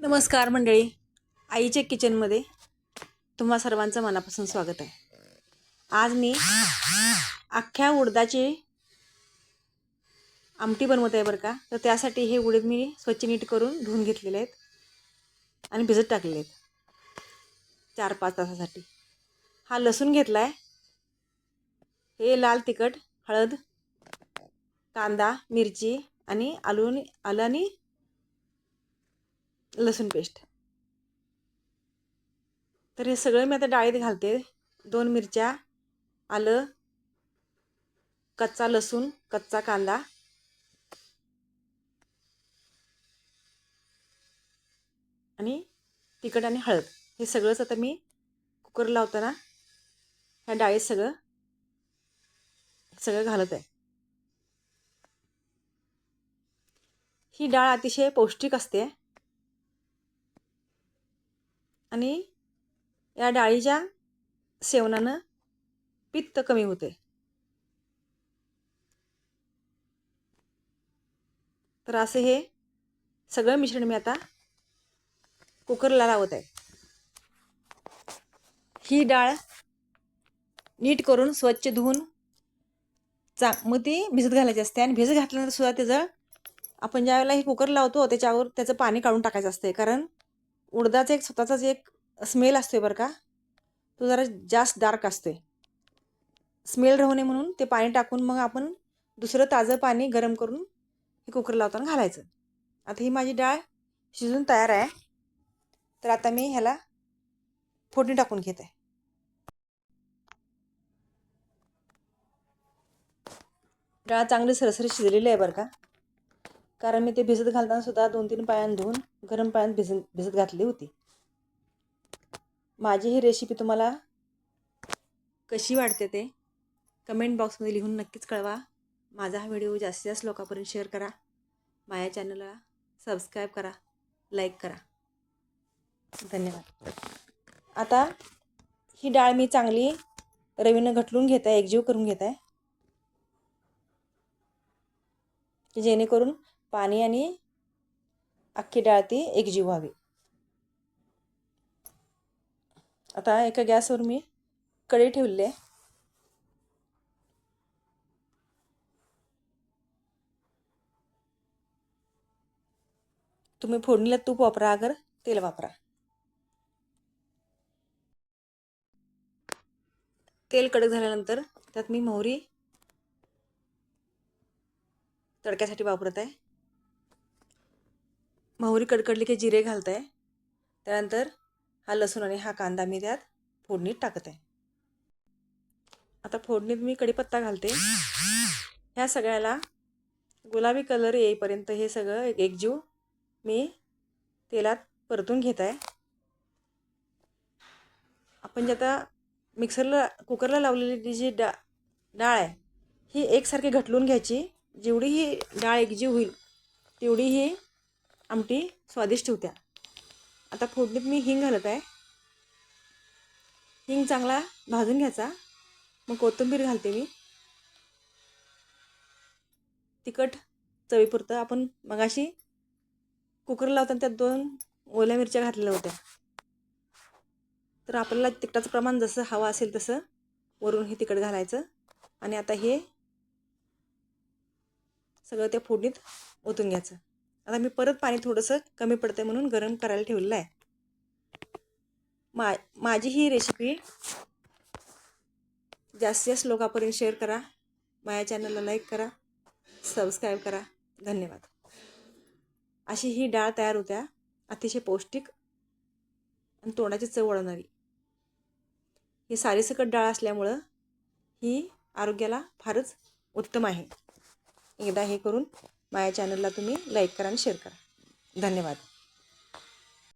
नमस्कार मंडळी. आईच्या किचनमध्ये तुम्हा सर्वांचं मनापासून स्वागत आहे. आज मी अख्ख्या उडदाची आमटी बनवत आहे बरं का. तर त्यासाठी हे उडीद मी स्वच्छ नीट करून धुवून घेतलेले आहेत आणि भिजत टाकलेले आहेत. चार पाच तासासाठी. हा लसूण घेतला आहे हे लाल तिखट हळद कांदा मिरची आणि आलू आलं आणि लसूण पेस्ट. तर हे सगळं मी आता डाळीत घालते. दोन मिरच्या आलं कच्चा लसूण कच्चा कांदा. आणि तिखट आणि हळद. हे सगळंच आता मी कुकर लावताना ह्या डाळीत सगळं सगळं घालत आहे. ही डाळ अतिशय पौष्टिक असते. आणि या डाळीच्या सेवनानं पित्त कमी होते तर असे हे सगळं मिश्रण मी आता कुकरला लावत आहे ही डाळ नीट करून स्वच्छ धुवून चा मग ती भिजत घालायची असते आणि भिजत घातल्यानंतर सुद्धा त्याचं आपण ज्यावेळेला हे कुकर लावतो त्याच्यावर त्याचं पाणी काढून टाकायचं असते कारण उडदाचा एक स्वतःचाच एक स्मेल असतोय बरं का. तो जरा जास्त डार्क असतोय. स्मेल राहू नये म्हणून ते पाणी टाकून मग आपण दुसरं ताजं पाणी गरम करून हे कुकर लावताना घालायचं. आता ही माझी डाळ शिजून तयार आहे. तर आता मी ह्याला फोडणी टाकून घेत. आहे डाळ चांगली सरसरी शिजलेली आहे बरं का. कारण मी ते भिजत घालताना सुद्धा दोन तीन पायां धुवून गरम पाण्यात भिजत भिजत घातली होती. माझी ही रेसिपी तुम्हाला कशी वाटते ते कमेंट बॉक्समध्ये लिहून नक्कीच कळवा. माझा हा व्हिडिओ जास्तीत जास्त लोकांपर्यंत शेअर करा. माझ्या चॅनलला सबस्क्राईब करा लाईक करा. धन्यवाद. आता ही डाळ मी चांगली रवीनं घटलून घेत आहे एकजीव करून घेत आहे की जेणेकरून पाणी आणि अख्खी डाळ ती एकजीव व्हावी. आता एका गॅसवर मी कढई ठेवले आहे. तुम्ही फोडणीला तूप वापरा अगर तेल वापरा. तेल कडक झाल्यानंतर त्यात मी मोहरी तडक्यासाठी वापरत आहे. मोहरी कडकडली की जिरे घालत आहे त्यानंतर हा लसूण आणि हा कांदा मी त्यात फोडणीत टाकत आहे आता फोडणीत मी कढीपत्ता घालते. ह्या सगळ्याला गुलाबी कलर येईपर्यंत हे सगळं एक एकजीव मी तेलात परतून घेत आहे आपण जे आता मिक्सरला कुकरला लावलेली जी डा डाळ आहे ही एकसारखी घटलून घ्यायची. जेवढी ही डाळ एकजीव होईल तेवढी ही आमटी स्वादिष्ट होत्या. आता फोडणीत मी हिंग घालत आहे. हिंग चांगला भाजून घ्यायचा. मग कोथिंबीर घालते मी. तिखट चवीपुरतं आपण मगाशी कुकर लावताना त्यात दोन ओल्या मिरच्या घातलेल्या होत्या. तर आपल्याला तिखटाचं प्रमाण जसं हवं असेल तसं वरून हे तिखट घालायचं. आणि आता हे सगळं त्या फोडणीत ओतून घ्यायचं. आता मी परत पाणी थोडंसं कमी पडतं म्हणून गरम करायला ठेवलेलं आहे मा माझी ही रेसिपी जास्तीत जास्त लोकांपर्यंत शेअर करा. माझ्या चॅनलला लाईक करा. सबस्क्राईब करा. धन्यवाद. अशी ही डाळ तयार होत्या. अतिशय पौष्टिक आणि तोंडाची चव वाढवणारी ही सारीसकट डाळ असल्यामुळं ही आरोग्याला फारच उत्तम आहे. एकदा हे करून माझ्या चॅनलला तुम्ही लाईक करा आणि शेअर करा. धन्यवाद.